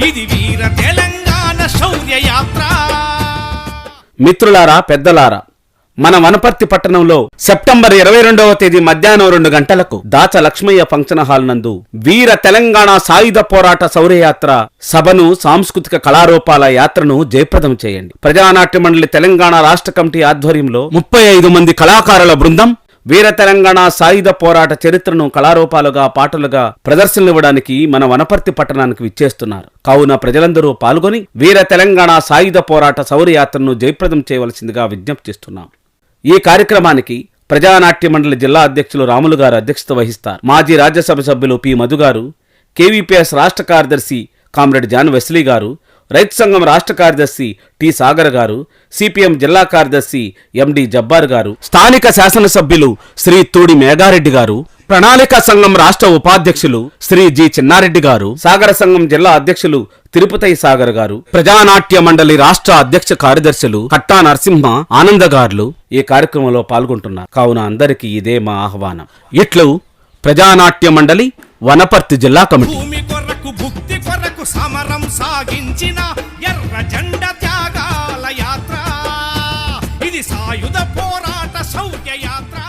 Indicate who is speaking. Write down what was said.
Speaker 1: ఇది వీర తెలంగాణ శౌర్య యాత్ర
Speaker 2: మిత్రులారా పెద్దలారా మన వనపర్తి పట్టణంలో సెప్టెంబర్ ఇరవై రెండవ తేదీ మధ్యాహ్నం రెండు గంటలకు దాచ లక్ష్మయ్య ఫంక్షన్ హాల్ నందు వీర తెలంగాణ సాయుధ పోరాట శౌర్యయాత్ర సభను సాంస్కృతిక కళారూపాల యాత్రను జయప్రదం చేయండి. ప్రజానాట్య మండలి తెలంగాణ రాష్ట్ర కమిటీ ఆధ్వర్యంలో ముప్పై ఐదు మంది కళాకారుల బృందం వీర తెలంగాణ సాయుధ పోరాట చరిత్రను కళారూపాలుగా పాటలుగా ప్రదర్శనలివ్వడానికి మన వనపర్తి పట్టణానికి విచ్చేస్తున్నారు. కావున ప్రజలందరూ పాల్గొని వీర తెలంగాణ సాయుధ పోరాట శౌర్యయాత్రను జయప్రదం చేయవలసిందిగా విజ్ఞప్తిస్తున్నాం ఈ కార్యక్రమానికి ప్రజానాట్య మండలి జిల్లా అధ్యక్షులు రాములు గారు అధ్యక్షత వహిస్తారు. మాజీ రాజ్యసభ సభ్యులు పి మధు గారు కేవీపీఎస్ రాష్ట్ర కార్యదర్శి కామ్రేడ్ జాన్ వెస్లీ గారు రైతు సంఘం రాష్ట్ర కార్యదర్శి టి సాగర్ గారు సిపిఎం జిల్లా కార్యదర్శి ఎండి జబ్బార్ గారు స్థానిక శాసనసభ్యులు శ్రీ తూడి మేఘారెడ్డి గారు ప్రణాళిక సంఘం రాష్ట్ర ఉపాధ్యక్షులు శ్రీ జి చిన్నారెడ్డి గారు సాగర సంఘం జిల్లా అధ్యక్షులు తిరుపతి సాగర్ గారు ప్రజానాట్య మండలి రాష్ట్ర అధ్యక్ష కార్యదర్శులు కట్టా నరసింహ ఆనంద గారులు ఈ కార్యక్రమంలో పాల్గొంటున్నారు. కావున అందరికీ ఇదే మా ఆహ్వానం. ఇట్లు ప్రజానాట్య మండలి వనపర్తి జిల్లా కమిటీ.
Speaker 1: కొరకు సమరం సాగించిన ఎర్ర జెండ త్యాగాల యాత్ర. ఇది సాయుధ పోరాట సౌఖ్య యాత్ర.